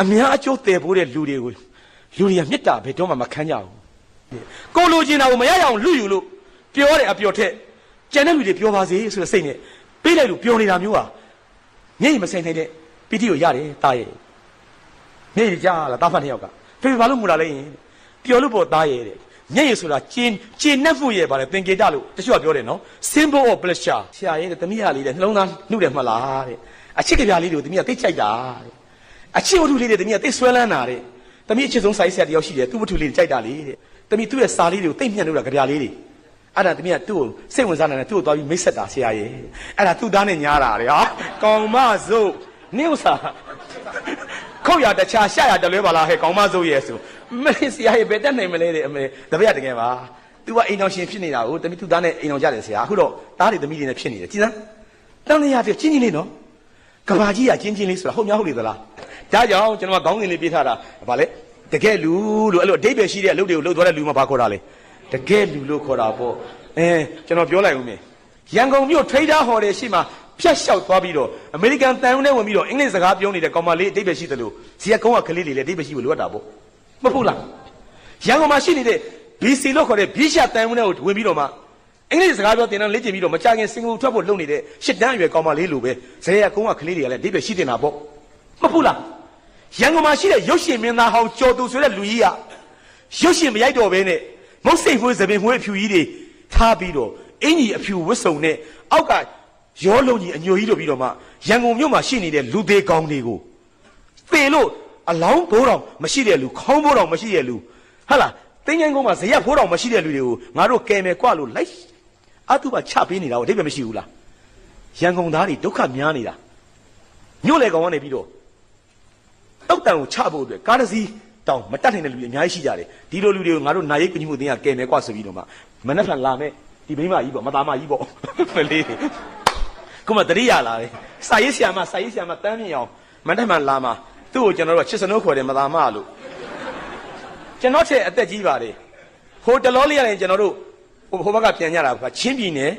အများအကျိုးတည်ဖို့တဲ့လူတွေကိုလူတွေကမေတ္တာဘယ်တော့မှမခံကြဘူးကိုလိုချင်တာကိုမရရအောင်လူယူလို့ပြောတယ်အပြောထက်ကျန်တဲ့လူတွေပြောပါစေဆိုတဲ့စိတ်နဲ့ပေးလိုက်လို့ပြောနေတာမျိုးဟာမျက်ရည်မဆိုင်နိုင်တဲ့ပီတိကိုရတယ်တာရဲ့မျက်ရည်ကြားလာတာဖတ်တစ်ယောက်ကဖေဖေဘာလို့မူလာလဲယင်ပြောလို့ပေါ်သားရဲ့တဲ့မျက်ရည်ဆိုတာကျင်းကျင်းနှက်မှုရဲ့ပါလေသင်္ကေတလို့တချို့ကပြောတယ်နော် symbol of pleasure ဆရာရဲ့တဲ့သမီးရလေးတဲ့နှလုံးသားနှုတ်တယ်မှလားတဲ့အချစ်ကြပြလေးတွေကိုသမီးကသိကြိုက်တာတဲ့ အချစ်ဝတ္ထုလေးတွေသမီးကသိဆွဲလန်းတာတဲ့သမီးအချစ်ဆုံးစာရေးဆရာတယောက်ရှိတယ်သူ့ဝတ္ထုလေးတွေကြိုက်တာလေတဲ့သမီးသူ့ရဲ့စာလေးတွေကိုသိမ့်မြတ်လို့တာကြပြလေးတွေအဲ့ဒါသမီးကသူ့ကိုစိတ်ဝင်စားနေတာသူ့ကိုသွားပြီးမိတ်ဆက်တာဆရာရဲ့အဲ့ဒါသူ့သားနဲ့ညားတာလေဟာကောင်မစို့နင့်ဥစားခုတ်ရတခြားရှာရတလွဲပါလားဟဲ့ကောင်မစို့ရဲ့ဆိုမင်းဆရာရဲ့ဘယ်တက်နိုင်မလဲတဲ့အမေတပည့်ရတကယ်ပါ तू ကအိမ်တော်ရှင်ဖြစ်နေတာကိုတမီးသူ့သားနဲ့အိမ်တော်ကြတယ်ဆရာအခုတော့သားတွေသမီးတွေနဲ့ဖြစ်နေတယ်ကြည်စမ်းတန်လျာပြချင်းချင်းလေးနော်ကဘာကြီးကချင်းချင်းလေးဆိုတာဟုတ်များဟုတ်လေသလား ဒါကြောင့်ကျွန်တော်ကခေါင်းစဉ်လေးပေးထားတာဗာလဲတကယ်လူလို့အဲ့လိုအတိတ်ပဲရှိတဲ့အလုပ်တွေကိုလုပ်သွားတဲ့လူမှဘာခေါ်တာလဲတကယ်လူလို့ခေါ်တာပေါ့အဲကျွန်တော်ပြောလိုက်ဦးမယ်ရန်ကုန်မြို့ trader ဟော်တယ်ရှိမှဖြတ်လျှောက်သွားပြီးတော့အမေရိကန်တန်ရုံးထဲဝင်ပြီးတော့အင်္ဂလိပ်စကားပြောနေတဲ့ကောင်မလေးအတိတ်ပဲရှိတယ်လို့ဇီယကုန်းကကလေးတွေလည်းအတိတ်ပဲရှိဖို့လိုအပ်တာပေါ့မဟုတ်လားရန်ကုန်မှာရှိနေတဲ့ BC လို့ခေါ်တဲ့ဘိရှာတန်ဦးနဲ့ကိုဝင်ပြီးတော့မှအင်္ဂလိပ်စကားပြောတင်တန်းလေ့ကျင့်ပြီးတော့မကြခင်စင်ကာပူထွက်ဖို့လုပ်နေတဲ့ရှစ်တန်းအရွယ်ကောင်မလေးလိုပဲဇေယျကုန်းကကလေးတွေကလည်းအဓိပ္ပာယ်ရှိတင်တာပေါ့မဟုတ်လား ရန်ကုန်မှာရှိတဲ့ရုပ်ရှင်မင်းသားဟောင်းကျော်သူဆိုတဲ့လူကြီးကရုပ်ရှင်မရိုက်တော့ဘဲနဲ့မုတ်စိတ်မွေးသပင်မွေးအဖြူကြီးတွေထားပြီးတော့အင်ကြီးအဖြူဝတ်စုံနဲ့အောက်ကရောလုံးကြီးအညိုကြီးတို့ပြီးတော့မှရန်ကုန်မြို့မှာရှိနေတဲ့လူသေးကောင်းတွေကိုပေလို့အလောင်းဘိုးတော်မရှိတဲ့လူခေါင်းဘိုးတော်မရှိတဲ့လူဟာလားတင်းငန်းကုန်းမှာဇရက်ဘိုးတော်မရှိတဲ့လူတွေကိုငါတို့ကယ်မယ်ကွာလို့လိုက်အတုပချပေးနေတာကိုအဓိပ္ပာယ်မရှိဘူးလားရန်ကုန်သားတွေဒုက္ခများနေတာမြို့လေကောင်ကနေပြီးတော့ တောက်တန်ကိုချဖို့အတွက်ကားတစ်စီးတောင်မတတ်နိုင်တဲ့လူတွေအများကြီးရှိကြတယ်ဒီလိုလူတွေကိုငါတို့နိုင်ရိတ်ကညီမှုအတင်းကကယ်မယ်ကွာဆိုပြီးတော့မှမနှက်ဖန်လာမယ်ဒီမိန်းမကြီးပေါ့မသားမကြီးပေါ့မလေးတွေခုမှတတိယလာတယ်စာရေးဆရာမစာရေးဆရာမတန်းမြင့်အောင်မန္တမန်လာမှာသူ့ကိုကျွန်တော်တို့ကချစ်စနိုးခေါ်တယ်မသာမလို့ကျွန်တော်ချက်အသက်ကြီးပါတယ်ဟိုတလောလေးရတယ်ကျွန်တော်တို့ဟိုဟိုဘက်ကပြန်ကြတာကချင်းပြည်နယ်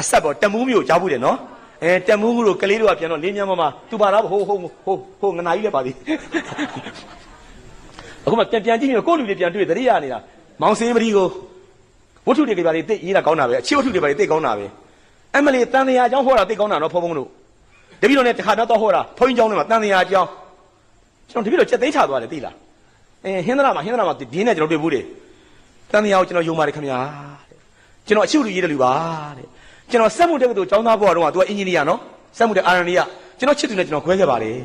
အဆက်ပေါ်တမူးမြို့ကြားဘူးတယ်နော် အဲတက်မူးတို့ကလေးတို့ကပြန်တော့လေးမြန်မမသူပါတော့ဟိုးဟိုးဟိုးဟိုးငနာကြီးလည်းပါသေးအခုမှပြန်ပြန်ကြည့်နေကိုယ့်လူတွေပြန်တွေ့တရိယာနေတာမောင်စင်းပရီကိုဝတ္ထုတွေကပါလေတိတ်ရေးတာကောင်းတာပဲအခြေဝတ္ထုတွေပါလေတိတ်ကောင်းတာပဲအမလီတန်တရာကျောင်းဟောတာတိတ်ကောင်းတာနော်ဖုံဖုံတို့တပည့်တော်နဲ့တခါတော့ဟောတာဖုံကျောင်းထဲမှာတန်တရာကျောင်းကျွန်တော်တပည့်တော်ချက်သိမ်းချသွားတယ်သိလားအဲဟင်းသရမှာဟင်းသရမှာဒီနေ့ကျွန်တော်တွေ့ဘူးတယ်တန်တရာကိုကျွန်တော်ယုံပါတယ်ခင်ဗျာတဲ့ကျွန်တော်အခြေဝတ္ထုရေးတယ်လူပါတဲ့ ကျွန်တော်စက်မှုတက္ကသိုလ်ကျောင်းသားဘဝတုန်းကသူကအင်ဂျင်နီယာနော်စက်မှုတဲ့အာရန်နီယာကျွန်တော်ချစ်သူနဲ့ကျွန်တော်ခွဲခဲ့ပါတယ်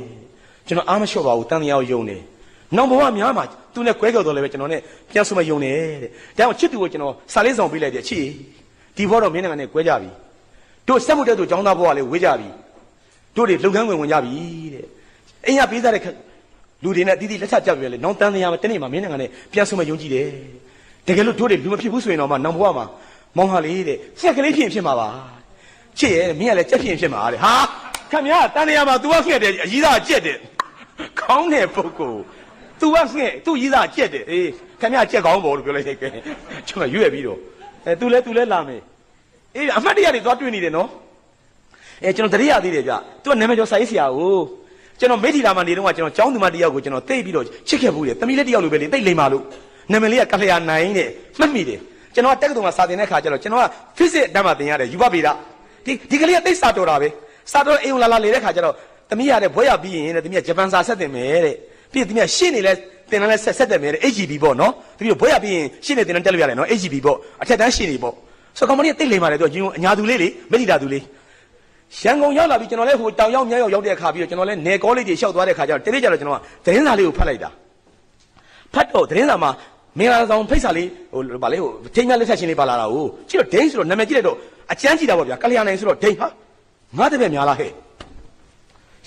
ကျွန်တော်အားမလျှော့ပါဘူးတန်တရားကိုယုံတယ်နောက်ဘဝများမှာသူနဲ့ခွဲကြော်တော့လည်းပဲကျွန်တော်နဲ့ပြန်ဆုမယုံတယ်တဲ့ဒါကြောင့်ချစ်သူကိုကျွန်တော်စာလေးဆောင်ပေးလိုက်တယ်ချစ်ဒီဘောတော့မင်းနဲ့ငါနဲ့ခွဲကြပြီတို့စက်မှုတဲ့သူចောင်းသားဘဝလေးဝေးကြပြီတို့တွေလုပ်ငန်းဝင်ဝင်ကြပြီတဲ့အိမ်ရပေးစားတဲ့ခက်လူတွေနဲ့အတီးတီးလက်ချက်ကြပ်ပြီလေနောင်တန်းတရားမှာတနေ့မှာမင်းနဲ့ငါနဲ့ပြန်ဆုံမယုံကြည်တယ်တကယ်လို့တို့တွေလူမဖြစ်ဘူးဆိုရင်တော့မှနောင်ဘဝမှာ မောင်ဟာလေးတဲ့ဆက်ကလေးဖြစ်ရင်ဖြစ်မှာပါချစ်ရဲ့မင်းကလည်းကြက်ဖြစ်ရင်ဖြစ်မှာတဲ့ဟာခမရတန်းတရားမှာ तू ကငှက်တယ်အကြီးသားကြက်တယ်ခေါင်းတဲ့ပုဂ္ဂိုလ် तू ကငှက် तू ကြီးသားကြက်တယ်အေးခမရကြက်ကောင်းပေါ်လို့ပြောလိုက်တယ်ကဲကျွန်တော်ရွက်ပြီးတော့အဲ तू လဲ तू လဲလာမယ် အေးအမှတ်တရတွေသွားတွေ့နေတယ်နော်အဲကျွန်တော်တတိယသေးတယ်ဗျသူကနာမည်ကျော်စာရေးဆရာကိုကျွန်တော်မိထီလာမှာနေတော့ကကျွန်တော်ចောင်းသူမတယောက်ကိုကျွန်တော်သိပြီးတော့ချစ်ခဲ့ဘူးတယ်တမီးလေးတယောက်လိုပဲလေသိလိမ္မာလို့နာမည်လေးကကလျာနိုင်တဲ့မှတ်မိတယ် ကျွန်တော်ကတက္ကသိုလ်မှာစာသင်တဲ့ခါကျတော့ကျွန်တော်က physics တတ်မှသင်ရတယ်ယူပဗေဒဒီဒီကလေးကသိစာတော်တာပဲစာတော်အိမ်လာလာလေတဲ့ခါကျတော့တမီးရတဲ့ဘွဲရပြီးရင်တဲ့တမီးကဂျပန်စာဆက်သင်မယ်တဲ့ပြီးတမီးကရှင်းနေလဲတင်တယ်လဲဆက်ဆက်တယ်မယ်တဲ့ HGB ပေါ့နော်တမီးကဘွဲရပြီးရင်ရှင်းနေတင်တယ်တက်လို့ရတယ်နော် HGB ပေါ့အထက်တန်းရှင်းနေပေါ့ဆိုတော့ကောင်မလေးကတိတ်လိမ်ပါတယ်သူကညီအညာသူလေးလေမိတိတာသူလေးရန်ကုန်ရောက်လာပြီးကျွန်တော်လည်းဟိုတောင်ရောက်မြောက်ရောက်ရောက်တဲ့အခါပြီးတော့ကျွန်တော်လည်းနေကောလေးတွေလျှောက်သွားတဲ့အခါကျတော့တနေ့ကျတော့ကျွန်တော်ကသတင်းစာလေးကိုဖတ်လိုက်တာဖတ်တော့သတင်းစာမှာ မင်္ဂလာဆောင်ဖိတ်စာလေးဟိုဗာလေဟိုထိမ်းများလက်ထက်ရှင်လေးပါလာတာကိုကြည့်တော့ဒိန်းဆိုတော့နာမည်ကြည့်လိုက်တော့အကျန်းကြည့်တာပေါ့ဗျာကလျာဏနိုင်ဆိုတော့ဒိန်းဟာငါတပည့်များလားဟဲ့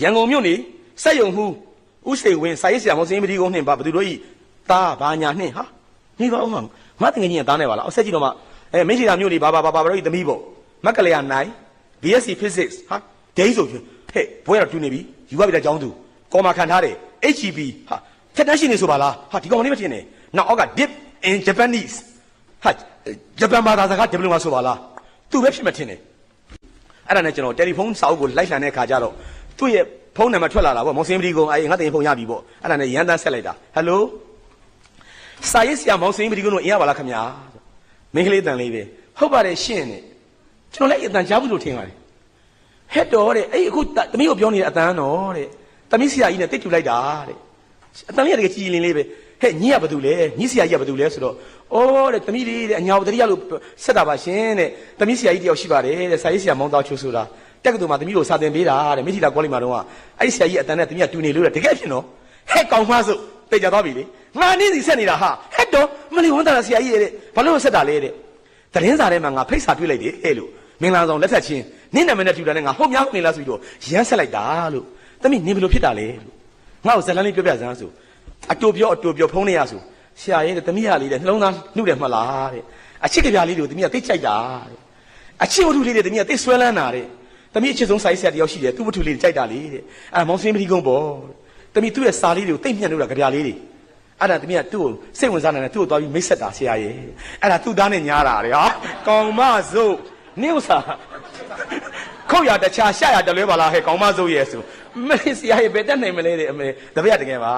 ရန်ကုန်မြို့နေစက်ယုံမှုဥစိန်ဝင်းစာရေးဆရာမောင်စင်းမဒီကုန်းနှင်ပါဘသူတို့ဤသားဘာညာနှင်ဟာနေပါဦးငါငါတငယ်ချင်းကသားနေပါလားအဆက်ကြည့်တော့မှအဲမင်းစီတာမြို့နေဘာဘာဘာဘာတို့ဤသမီးပေါ့မက်ကလျာနိုင် BSc Physics ဟာဒိန်းဆိုရင်ဟဲ့ဘွဲတော့တူနေပြီယူပါပြီတဲ့ကျောင်းသူကော်မာခံထားတယ် HGB ဟာထက်တန်းရှိနေဆိုပါလားဟာဒီကောင်မလေးမထင်နဲ့ နောက်အောက်က Dip in Japanese ဟာဂျပန်ဘာသာစကား diploma ဆိုပါလားသူပဲဖြစ်မထင်နဲ့အဲ့ဒါနဲ့ကျွန်တော်တယ်လီဖုန်းစာအုပ်ကိုလိုက်လှန်တဲ့အခါကျတော့သူ့ရဲ့ဖဖုန်းနံပါတ်ထွက်လာတာပေါ့မောင်စင်းပတိကုန်းအေးငါတင်ဖုန်းရပြီပေါ့အဲ့ဒါနဲ့ရန်တန်းဆက်လိုက်တာဟယ်လိုစာရေးဆရာမောင်စင်းပတိကုန်းတို့အင်ရပါလားခင်ဗျာမင်းကလေးတန်လေးပဲဟုတ်ပါတယ်ရှင့်နဲ့ကျွန်တော်လည်းအတန်ကြားဘူးလို့ထင်ပါတယ်ဟဲ့တော်တဲ့အဲ့အခုတမီးကိုပြောနေတဲ့အတန်တော်တဲ့တမီးဆရာကြီးနဲ့တိတ်တူလိုက်တာတဲ့အတန်လေးကတကယ်ကြည်လင်လေးပဲ ဟဲ့ညီကဘာတူလဲညီဆရာကြီးကဘာတူလဲဆိုတော့အော်တဲ့တမီးလေးတဲ့အညာဝတ္တရိယလို့ဆက်တာပါရှင်တဲ့တမီးဆရာကြီးတယောက်ရှိပါတယ်တဲ့စာရေးဆရာမောင်သားချိုးဆိုတာတက်ကတူမှာတမီးကိုစာသင်ပေးတာတဲ့မိထီလာကောလိပ်မှာတော့အဲ့ဒီဆရာကြီးအတန်နဲ့တမီးကတူနေလို့တဲ့တကယ်ဖြစ်နော်ဟဲ့ကောင်မစို့တိတ်ကြသွားပြီလေငါနင်းစီဆက်နေတာဟာဟဲ့တော့မလီဝန်တာဆရာကြီးရဲ့တဲ့ဘာလို့ဆက်တာလဲတဲ့သတင်းစာထဲမှာငါဖိတ်စာတွေ့လိုက်တယ်ဟဲ့လို့မင်္ဂလာဆောင်လက်ထက်ချင်းနင်းနာမည်နဲ့တူတာနဲ့ငါဟုတ်များနေလားဆိုပြီးတော့ရမ်းဆက်လိုက်တာလို့တမီးနင်းဘယ်လိုဖြစ်တာလဲလို့ငါ့ကိုဇလန်းလေးပြောပြစမ်းဆို အတူပြောအတူပြောဖုံးနေရဆိုဆရာရဲ့တမီးရလေးတဲ့နှလုံးသားနှုတ်တယ်မှတ်လားတဲ့အချစ်ကြပြလေးတွေကိုတမီးကသိကြိုက်တာတဲ့အချစ်ဝတ္ထုလေးတွေတမီးကသိဆွဲလန်းတာတဲ့တမီးအချစ်ဆုံးစာရေးဆရာတယောက်ရှိတယ်သူ့ဝတ္ထုလေးတွေကြိုက်တာလေတဲ့အဲမောင်စင်းပတိကုန်းပေါ့တမီးသူ့ရဲ့စာလေးတွေကိုသိမ့်ညံ့လို့တာကြပြလေးတွေအဲ့ဒါတမီးကသူ့ကိုစိတ်ဝင်စားနေတာသူ့ကိုသွားပြီးမိတ်ဆက်တာဆရာရဲ့အဲ့ဒါသူ့သားနဲ့ညားတာလေဟာကောင်မစို့နင့်ဥစားခောက်ရတခြားရှာရတလွဲပါလားဟဲ့ကောင်မစို့ရဲ့ဆိုမင်းဆရာရဲ့ဘယ်တက်နိုင်မလဲတဲ့အမေတပည့်တကယ်ပါ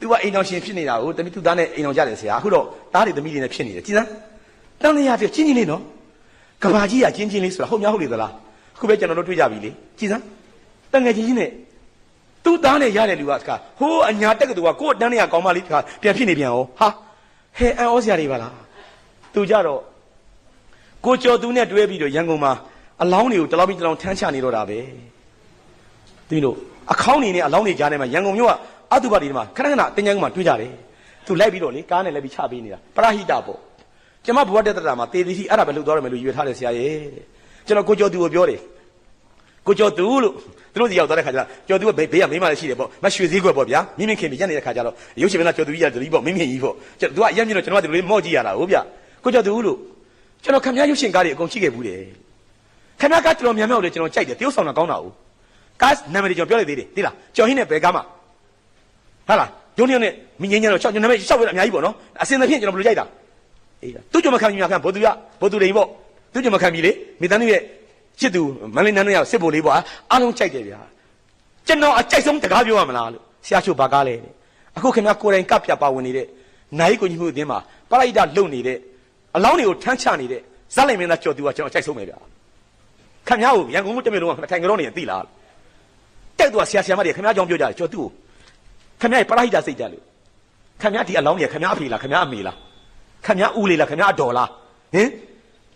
तू ကအိမ်တော်ရှင်ဖြစ်နေတာကိုတမီးသူ့သားနဲ့အိမ်တော်ကြတယ်ဆရာအခုတော့သားတွေတမီးတွေနဲ့ဖြစ်နေတယ်ကြည်စမ်းတန်းလေးရပြချင်းချင်းလေးနော်ကဘာကြီးကချင်းချင်းလေးဆိုတာဟုတ်များဟုတ်လေသလားအခုပဲကျွန်တော်တို့တွေ့ကြပြီလေကြည်စမ်းတငယ်ချင်းချင်းနဲ့သူ့သားနဲ့ရတဲ့လူကတခါဟိုးအညာတက်ကတူကကိုယ့်တန်းလေးကကောင်းမလေးတခါပြန်ဖြစ်နေပြန်အောင်ဟာဟဲအန်ဩစရာတွေပါလားသူကြတော့ကိုကျော်သူနဲ့တွဲပြီးတော့ရန်ကုန်မှာအလောင်းတွေကိုတလောက်ပြီးတလောက်ထမ်းချနေတော့တာပဲသူတို့အခေါင်းနေနဲ့အလောင်းတွေကြားထဲမှာရန်ကုန်မြို့က အတုပတွေမှာခဏခဏတင်ကြမ်းကမှာတွေ့ကြတယ်သူလိုက်ပြီးတော့လေကားနဲ့လည်းပြီးချပေးနေတာပရဟိတပေါ့ကျမဘဝတက်တာမှာတေတီစီအဲ့ဒါပဲလှုပ်သွားရမယ်လို့ရွေထားတယ်ဆရာရဲ့တဲ့ကျွန်တော်ကိုကျော်သူကိုပြောတယ်ကိုကျော်သူလို့သူတို့စီရောက်သွားတဲ့ခါကျတော့ကျော်သူကဘေးဘေးကမိန်းမလည်းရှိတယ်ပေါ့မရွှေစည်းကွက်ပေါ့ဗျာမိမခင်ပြီးရက်နေတဲ့ခါကျတော့ရုပ်ရှင်မင်းသားကျော်သူကြီးကတတိပေါ့မိမခင်ကြီးပေါ့ကျွန်တော်သူကအရက်မြင့်တော့ကျွန်တော်ကဒီလိုလေးမော့ကြည့်ရတာဟုတ်ဗျကိုကျော်သူလို့ကျွန်တော်ခင်ဗျားရုပ်ရှင်ကားတွေအကုန်ကြည့်ခဲ့ဘူးတယ်ခင်ဗျားကတော်တော်များများကိုလေကျွန်တော်ကြိုက်တယ်တရုပ်ဆောင်တာကောင်းတာဟုတ်ကားနာမည်ကျွန်တော်ပြောလိုက်သေးတယ်သိလားကျော်ဟင်းနဲ့ဘယ်ကားမှ ဟာလားဂျုံနေနဲ့မင်းငင်းညတော့ကျွန်တော်နာမည်ရှောက်ပြတာအများကြီးပေါ့နော်အစင်သဖြင့်ကျွန်တော်ဘယ်လိုကြိုက်တာအေးသူ့ကြမခံမြင်ခံဘောသူရဘောသူတွေပေါ့သူ့ကြမခံပြီလေမိသားစုရဲ့ချစ်သူမလေးနန်းတို့ရောက်စစ်ဖို့လေးပေါ့အားလုံးကြိုက်တယ်ဗျာကျွန်တော်အကြိုက်ဆုံးတကားပြောရမလားလို့ဆရာချိုဘာကားလဲတဲ့အခုခင်ဗျာကိုယ်တိုင်ကပ်ပြပါဝင်နေတဲ့နိုင်ကိုကြီးမှုအတင်းမှာပရိဒလုံနေတဲ့အလောင်းတွေကိုထမ်းချနေတဲ့ဇက်လိုက်မင်းသားကြော်သူကကျွန်တော်အကြိုက်ဆုံးပဲဗျာခင်ဗျားကိုရန်ကုန်မှုတမင်လုံးကထိုင်ကြလို့နေသိလားတက်သူကဆရာဆရာမတွေခင်ဗျားကြောင့်ပြောကြတယ်ကြော်သူကို ခင်ဗျားရဲ့ပရိဒစိတ်ကြလို့ခင်ဗျားဒီအလောင်းတွေခင်ဗျားအဖေလားခင်ဗျားအမေလားခင်ဗျားဦးလေးလားခင်ဗျားအတော်လားဟင်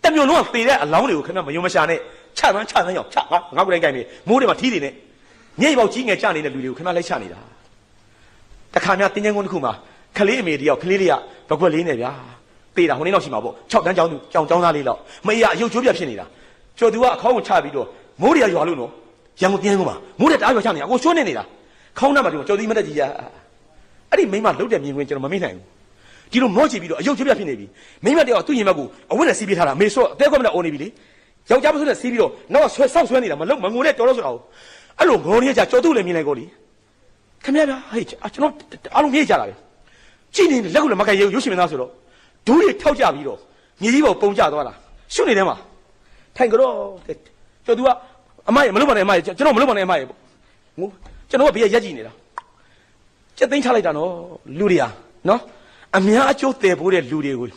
တမျိုးလုံးကသေတဲ့အလောင်းတွေကိုခင်ဗျားမယုံမရှာနဲ့ချမ်းမ်းချမ်းမ်းရောက်ချငါငါကိုယ်တိုင်ကြိုင်နေမိုးတွေမှာထီးတွေနဲ့ညိတ်ပေါက်ကြီးငယ်ချနေတဲ့လူတွေကိုခင်ဗျားလိုက်ချနေတာတခါများတင်းကျန်းကုန်းတစ်ခုမှာခလေးအမေတယောက်ခလေးလေးကဘကွက်လေးနဲ့ဗျာသေတာဟိုနေ့တော့ရှိမှာပေါ့6တန်းကျောင်းသူကျောင်းကျောင်းသားလေးလောက်မအေးရအယုတ်ချိုးပြဖြစ်နေတာကျော်သူကအခေါင်းကိုချပြီးတော့မိုးတွေကရွာလို့နော်ရန်ကုန်တင်းကျန်းကုန်းမှာမိုးတွေတအားရွာချနေတာအကိုရှိုးနေနေတာ ခေါင်းနှက်မှာဒီကျော်သူမတက်ကြီးရအဲ့ဒီမိမလုတ်တဲ့မြင်ကွင်းကျွန်တော်မမိနိုင်ဘူးဒီလိုမော့ချပြီးတော့အယုတ်ချိုးပြဖြစ်နေပြီမိမတယောက်သူ့ရင်ဘက်ကိုအဝတ်နဲ့စီးပြထားတာမေဆော့အသေးကွက်မနဲ့အော်နေပြီလေယောက်ျားမဆိုးနဲ့စီးပြီးတော့နောက်ဆွဲဆောက်ဆွဲနေတာမလုံမငိုနဲ့တော်တော့ဆိုတာကိုအဲ့လိုငိုနေကြကြော်သူ့လည်းမြင်လိုက်ကိုလीခင်ဗျားဗျာဟေးကျွန်တော်အားလုံးမြင်ကြတာပဲကြည့်နေလက်ကိုလည်းမကင်ရုပ်ရှင်မင်းသားဆိုတော့ဒူးတွေထောက်ကြပြီးတော့မြေကြီးပေါ်ပုံကျသွားတာရှုနေတယ်မှာထိုင်ကြတော့ကျော်သူကအမရေမလုပ်ပါနဲ့အမရေကျွန်တော်မလုပ်ပါနဲ့အမရေပေါ့ငို ကျွန်တော်ကဘေးကရက်ကြည့်နေတာစက်သိမ်းချလိုက်တာနော်လူတွေကနော်အများအကျိုးတည်ဖို့တဲ့လူတွေကို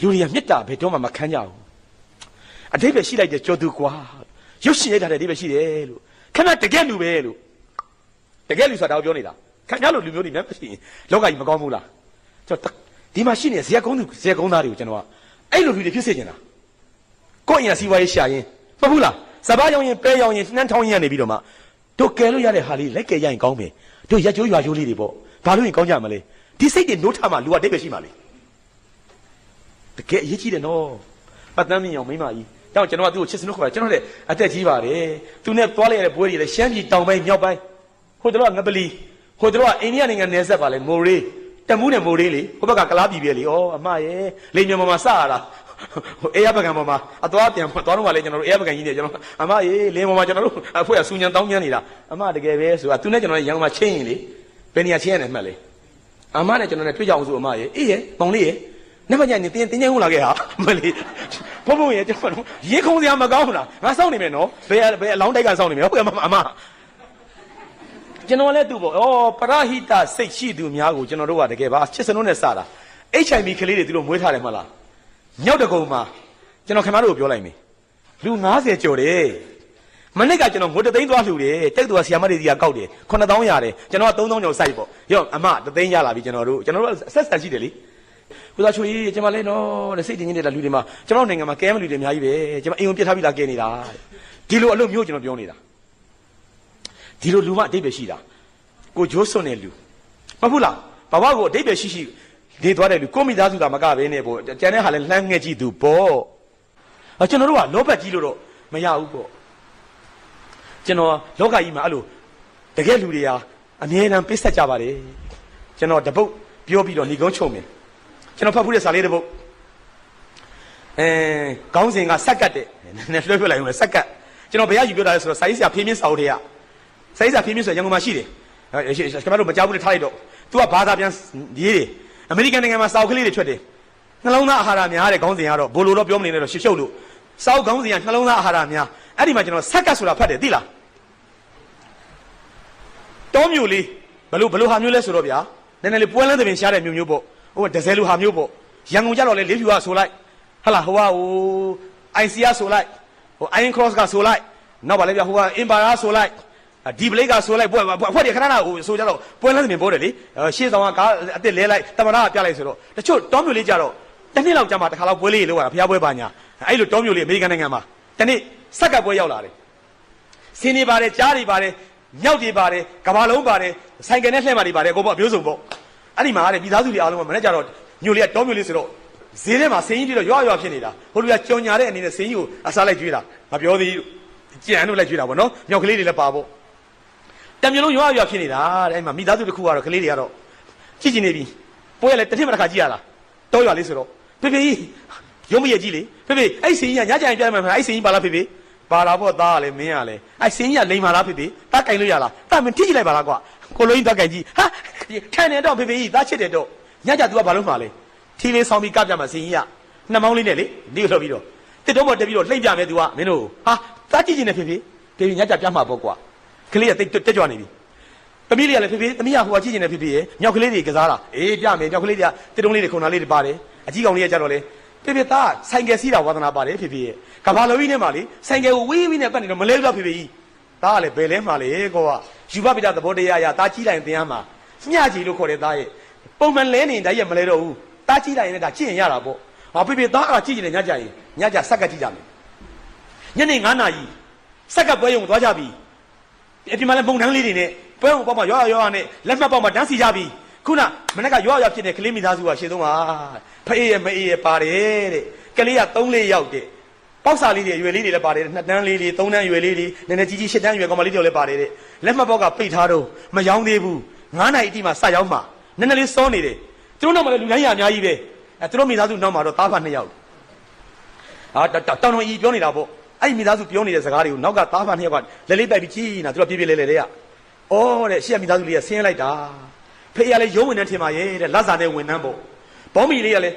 လူတွေကမေတ္တာဘယ်တော့မှမခံကြဘူးအတိတ်ပဲရှိလိုက်တဲ့ကြော်သူကွာရုပ်ရှင်ရိုက်ထားတဲ့အတိတ်ပဲရှိတယ်လို့ခဏတကယ်လူပဲလို့တကယ်လူဆိုတာကိုပြောနေတာခင်ဗျားလိုလူမျိုးတွေများမရှိရင်လောကကြီးမကောင်းဘူးလားကျွန်တော်ဒီမှာရှိနေတဲ့ဇေယကုန်းသူဇေယကုန်းသားတွေကိုကျွန်တော်ကအဲ့လိုလူတွေဖြစ်စေချင်တာကိုယ့်အရင်စီးပွားရေးရှာရင်မဟုတ်ဘူးလားစပားရောင်ရင်ပဲရောင်ရင်နှမ်းထောင်းရင်နေပြီးတော့မှ တို့ကယ်လို့ရတဲ့ဟာလေးလက်ကယ်ရရင်ကောင်းမယ်တို့ရက်ကျိုးရွာကျိုးလေးတွေပေါ့ဘာလို့ရင်ကောင်းကြမလဲဒီစိတ်တွေနိုးထမှာလူကတိတ်ပဲရှိမှာလေတကယ်အရေးကြီးတယ်နော်ပတ်တမ်းမြင်အောင်မိမကြီးတောင်ကျွန်တော်ကသူ့ကိုချစ်စနုခေါ်တာကျွန်တော်လည်းအသက်ကြီးပါတယ်သူနဲ့သွားလိုက်ရတဲ့ဘွဲတွေလည်းရှမ်းပြည်တောင်ပိုင်းမြောက်ပိုင်းဟိုတလောကငပလီဟိုတလောကအိန္ဒိယနိုင်ငံနယ်စပ်ပါလေမိုရေးတမူးနဲ့မိုရေးလေဟိုဘက်ကကလားပြည်ပဲလေဩအမရဲ့လိန်မြန်ပေါ်မှာစရတာ ဟိုအေးရပကံပေါ်မှာအသွားပြန်သွားတော့ကလည်းကျွန်တော်တို့အေးရပကံကြီးနေကျွန်တော်အမရေလင်းပေါ်မှာကျွန်တော်တို့အဖွဲကစူညံတောင်းညံနေတာအမတကယ်ပဲဆိုတာသူနဲ့ကျွန်တော်လည်းရန်ကုန်မှာချင်းရင်လေဘယ်နေရာချင်းရတယ်မှတ်လေအမနဲ့ကျွန်တော်နဲ့တွေ့ကြအောင်ဆိုအမရေအေးရေမောင်လေးရေနေ့မညနေတင်းတင်းချင်းဟုတ်လာခဲ့ဟာမလေးဘုံဘုံရေကျွန်တော်ရေခုံစရာမကောင်းဘူးလားငါစောင့်နေမယ်နော်ဘယ်ဘယ်အလောင်းတိုက်ကစောင့်နေမယ်ဟုတ်ကဲ့အမအမကျွန်တော်လည်းသူ့ပေါ့ဩပရဟိတစိတ်ရှိသူများကိုကျွန်တော်တို့ကတကယ်ပါချစ်စနုံးနဲ့စတာ HIV ကလေးတွေသူတို့မွေးထားတယ်မဟုတ်လား မြောက်တကုံမှာကျွန်တော်ခင်ဗျားတို့ကိုပြောလိုက်မယ်လူ90ကျော်တယ်မနေ့ကကျွန်တော်ငိုတသိန်းသွားလှူတယ်တိတ်တူကဆီယမတွေစီကကောက်တယ်9000ရတယ်ကျွန်တော်က3000ကျော်စိုက်ပေါ့ရောအမတသိန်းရလာပြီကျွန်တော်တို့ကျွန်တော်တို့ဆက်ဆက်ရှိတယ်လေကိုသားချွေကြီးကျွန်မလည်းနော်တဲ့စိတ်တင်းနေတဲ့လူတွေမှာကျွန်တော်နိုင်ငံမှာကဲမလူတွေအများကြီးပဲကျွန်မအိမ်ဝင်ပြစ်ထားပြီးသားကဲနေတာဒီလိုအလုပ်မျိုးကျွန်တော်ပြောနေတာဒီလိုလူမအတိတ်ပဲရှိတာကိုဂျိုးစွန်တဲ့လူမဟုတ်ဘူးလားဘဝကိုအတိတ်ပဲရှိရှိ နေသွားတဲ့လူကိုမိသားစုသာမကဘဲနဲ့ပေါ့ကျန်တဲ့ဟာလည်းလှမ်းငှက်ကြည့်သူပေါ့အကျွန်တော်တို့ကလောဘကြီးလို့တော့မရဘူးပေါ့ကျွန်တော်လောကကြီးမှာအဲ့လိုတကယ်လူတွေဟာအမြဲတမ်းပိတ်ဆက်ကြပါတယ်ကျွန်တော်တပုတ်ပြောပြီးတော့ဏီကုန်းချုံမယ်ကျွန်တော်ဖတ်ဖူးတဲ့စာလေးတပုတ်အဲခေါင်းစဉ်ကစက်ကတ်တဲ့နည်းနည်းလွှဲပြလိုက်အောင်လေစက်ကတ်ကျွန်တော်ဘယ်ရယူပြောတာလဲဆိုတော့စာရေးဆရာဖေးမင်းစာအုပ်တွေကစာရေးဆရာဖေးမင်းဆိုရန်ကုန်မှာရှိတယ်အဲရှိခင်ဗျားတို့မကြောက်ဘူးလေထားလိုက်တော့ तू ကဘာသာပြန်ရေးတယ် အမေရိကန်နိုင်ငံမှာစာအုပ်ကလေးတွေထွက်တယ်နှလုံးသားအာဟာရများတဲ့ခေါင်းစဉ်ကတော့ဘိုလိုတော့ပြောမနေနဲ့တော့ရှစ်ရှုပ်လို့စာအုပ်ခေါင်းစဉ်ကနှလုံးသားအာဟာရများအဲ့ဒီမှာကျွန်တော်စက်ကတ်ဆိုတာဖတ်တယ်သိလားတောမျိုးလေးဘလို့ဘလို့ဟာမျိုးလဲဆိုတော့ဗျာနည်းနည်းလေးပွဲလန်းသပင်ရှားတဲ့မျိုးမျိုးပေါ့ဟိုဒဇယ်လူဟာမျိုးပေါ့ရန်ကုန်ကြတော့လေလေးဖြူကဆိုလိုက်ဟလာဟိုကဟို IC ကဆိုလိုက်ဟို Iron Cross ကဆိုလိုက်နောက်ပါလေဗျာဟိုက Empire ဆိုလိုက် ဒီပလေးကဆိုလိုက်ပွဲအဖွဲ့တွေခဏခဏဟိုဆိုကြတော့ပွဲလန်းသပင်ပေါ်တယ်လေရှေ့ဆောင်ကကားအစ်စ်လဲလိုက်တမနာကပြလိုက်ဆိုတော့တချို့တောမျိုးလေးကြတော့တစ်နှစ်လောက်ကြာမှတစ်ခါလောက်ပွဲလေးလောက်ရတာဖျားပွဲပါညာအဲ့လိုတောမျိုးလေးအမေရိကန်နိုင်ငံမှာတနေ့စက်ကပ်ပွဲရောက်လာတယ်စင်းနေပါတယ်ကြားတွေပါတယ်မြောက်တွေပါတယ်ကဘာလုံးပါတယ်ဆိုင်ကယ်နဲ့လှည့်မာတွေပါတယ်အကုန်ပေါ့အမျိုးစုံပေါ့အဲ့ဒီမှာတဲ့ပြည်သားစုတွေအားလုံးကမနေ့ကျတော့ညိုလေးကတောမျိုးလေးဆိုတော့ဈေးထဲမှာစင်းကြီးတွေတော့ရွာရွာဖြစ်နေတာဟိုလူကကြောင်ညာတဲ့အနေနဲ့စင်းကြီးကိုအစားလိုက်ကျွေးတာမပြောသေးဘူးကြံတို့လိုက်ကျွေးတာပေါ့နော်မြောက်ကလေးတွေလည်းပါပေါ့ တမျိုးလုံးရွာရွာဖြစ်နေတာတဲ့အဲ့မှာမိသားစုတစ်ခုကတော့ကလေးတွေကတော့ကြည့်ကြည့်နေပြီပွဲရလဲတစ်နှစ်မှတစ်ခါကြည့်ရလားတောရွာလေးဆိုတော့ဖေဖေကြီးရုံးမရကြီးလေဖေဖေအဲ့စင်းကြီးကညကြရင်ပြတ်မယ်မလားအဲ့စင်းကြီးပါလားဖေဖေပါလာဖို့သားကလည်းမင်းကလည်းအဲ့စင်းကြီးကလိန်ပါလားဖေဖေတားကင်လို့ရလားတာမင်းထိကြည့်လိုက်ပါလားကွာကိုလိုင်းတားကင်ကြီးဟာထိုင်နေတော့ဖေဖေကြီးသားချစ်တယ်တော့ညကြ तू ကဘာလို့မှာလဲထီလေးဆောင်ပြီးကပြမှာစင်းကြီးကနှမောင်းလေးနဲ့လေဒီလိုပြီးတော့တစ်တော့မတက်ပြီးတော့လှိမ့်ပြမယ် तू ကမင်းတို့ဟာသားကြည့်ချင်တယ်ဖေဖေဖေဖေညကြပြမှာပေါ့ကွာ ကလေးကတိတ်တက်ကြွနေပြီသမီးလေးကလည်းဖေဖေသမီးကဟိုကကြည့်နေတယ်ဖေဖေရဲ့မြောက်ကလေးတွေကစားတာအေးပြမယ်မြောက်ကလေးတွေကတစ်တုံးလေးတွေခုံနာလေးတွေပါတယ်အကြီးကောင်လေးကကြတော့လေဖေဖေသားဆိုင်ကယ်စီးတာဝါသနာပါတယ်ဖေဖေရဲ့ကဘာလိုကြီးနဲ့မှလေဆိုင်ကယ်ကိုဝီးဝီးနဲ့ပတ်နေတော့မလဲဘူးလားဖေဖေကြီးသားကလည်းဘယ်လဲမှလေကောကယူဘပိတသဘောတရားရသားကြီးလိုက်ရင်တင်ရမှာညကြီးလို့ခေါ်တယ်သားရဲ့ပုံမှန်လဲနေတိုင်းရမလဲတော့ဘူးသားကြီးလိုက်ရင်လည်းဒါကြည့်ရင်ရတာပေါ့ဟာဖေဖေသားကကြည့်နေတယ်ညကြရင်ညကြဆက်ကကြည့်ကြမယ်ညနေ9နာရီဆက်ကပွဲရုံသွားကြပြီ အပြင်မှာလည်းပုံတန်းလေးတွေနဲ့ပွဲအောင်ပေါ့မှာရွာရွာနဲ့လက်မှတ်ပေါ့မှာတန်းစီကြပြီခုနမနေ့ကရွာရွာဖြစ်တဲ့ကလေးမိသားစုကရှေ့ဆုံးပါဖအေးရမအေးရပါတယ်တဲ့ကလေးက3လေးရောက်တဲ့ပေါက်စာလေးတွေရွယ်လေးတွေလည်းပါတယ်နှစ်တန်းလေးတွေသုံးတန်းရွယ်လေးတွေနည်းနည်းကြီးကြီးရှစ်တန်းရွယ်ကောင်မလေးတွေလည်းပါတယ်တဲ့လက်မှတ်ပေါ့ကပိတ်ထားတော့မယောင်းသေးဘူး9နိုင်အတိမှစရောက်မှာနည်းနည်းလေးစောနေတယ်သူတို့နောက်မှာလည်းလူတိုင်းရအများကြီးပဲအဲသူတို့မိသားစုနောက်မှာတော့သားဖနှစ်ယောက်ဟာတောင်တောင်ကြီးပြောနေတာပေါ့ အဲ့ဒီမိသားစုပြောနေတဲ့စကားတွေကိုနောက်ကသားဖနှစ်ယောက်ကလဲလေးပိုက်ပြီးကြီးနေတာသူကပြေးပြေးလဲလဲတဲ့ကအော်တဲ့ရှေ့ကမိသားစုလေးကဆင်းလိုက်တာဖေးရလဲရုံးဝင်နေထင်ပါရဲ့တဲ့လက်စာတဲ့ဝင်နှမ်းပေါ့ဘောမီလေးကလည်း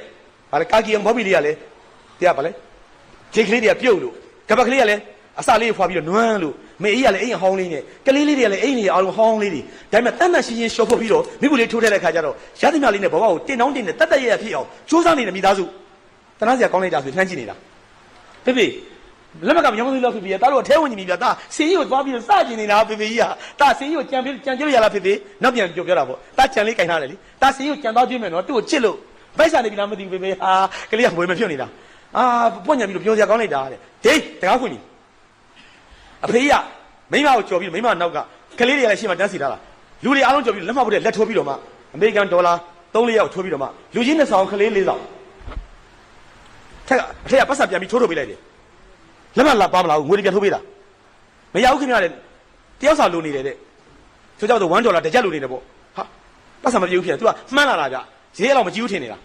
ဗာလဲကာကီယံဘောမီလေးကလည်းတရားပါလဲဂျေကလေးတွေကပြုတ်လို့ကပတ်ကလေးကလည်းအစလေးဖွာပြီးတော့နွမ်းလို့မေအေးကလည်းအိမ်ဟောင်းလေးနဲ့ကလေးလေးတွေကလည်းအိမ်ကြီးအားလုံးဟောင်းလေးတွေဒါပေမဲ့တတ်မှတ်ရှင်းရှင်းရှော့ဖို့ပြီးတော့မိဘူးလေးထိုးထည့်တဲ့ခါကျတော့ရသမျှလေးနဲ့ဘဝကိုတင်တောင်းတင်နဲ့တတ်တတ်ရရဖြစ်အောင်စူးစမ်းနေတဲ့မိသားစုတနာစရာကောင်းလိုက်တာဆိုလှမ်းကြည့်နေတာဖေဖေ လက်မကမရောင်းသေးလို့ဖေဖေကတားလို့အထဲဝင်နေပြီဗျာတာစင်ကြီးကိုသွားပြီးတော့စကျင်နေတာဖေဖေကြီးကတာစင်ကြီးကိုကြံပြီးကြံကြလို့ရလားဖေဖေနောက်ပြန်ပြောပြောတာပေါ့တာကြံလေးကင်ထားတယ်လေတာစင်ကြီးကိုကြံသွားကြည့်မယ်နော်သူ့ကိုချစ်လို့ဗိုက်ဆန်နေပြီလားမသိဘူးဖေဖေဟာကလေးကဝယ်မဖြစ်နေတာအာပွင့်ညံပြီးတော့ပြောစရာကောင်းလိုက်တာတဲ့ဒိတ်တကားဖွင့်ပြီအဖေကြီးကမိမကိုကြော်ပြီးမိမနောက်ကကလေးတွေကလည်းရှေ့မှာတန်းစီထားတာလူတွေအားလုံးကြော်ပြီးလက်မဖို့တဲ့လက်ထိုးပြီးတော့မှအမေရိကန်ဒေါ်လာ3-4ရောက်ထိုးပြီးတော့မှလူကြီးနှစ်ဆောင်ကလေးလေးဆောင်ထက်အထက်ကပတ်စံပြန်ပြီးထိုးထုတ်ပေးလိုက်တယ် လက်မလာပါမလားငွေတွေပြန်ထုတ်ပေးတာမရဘူးခင်ဗျာတဲ့တယောက်စာလိုနေတယ်တဲ့ဆိုကြတော့1ဒေါ်လာတစ်ချက်လိုနေတယ်ပေါ့ဟာပတ်စံမပြေဘူးဖြစ်တယ် तू ကမှန်းလာတာဗျဈေးလောက်မကြည့်ဘူးထင်နေတာ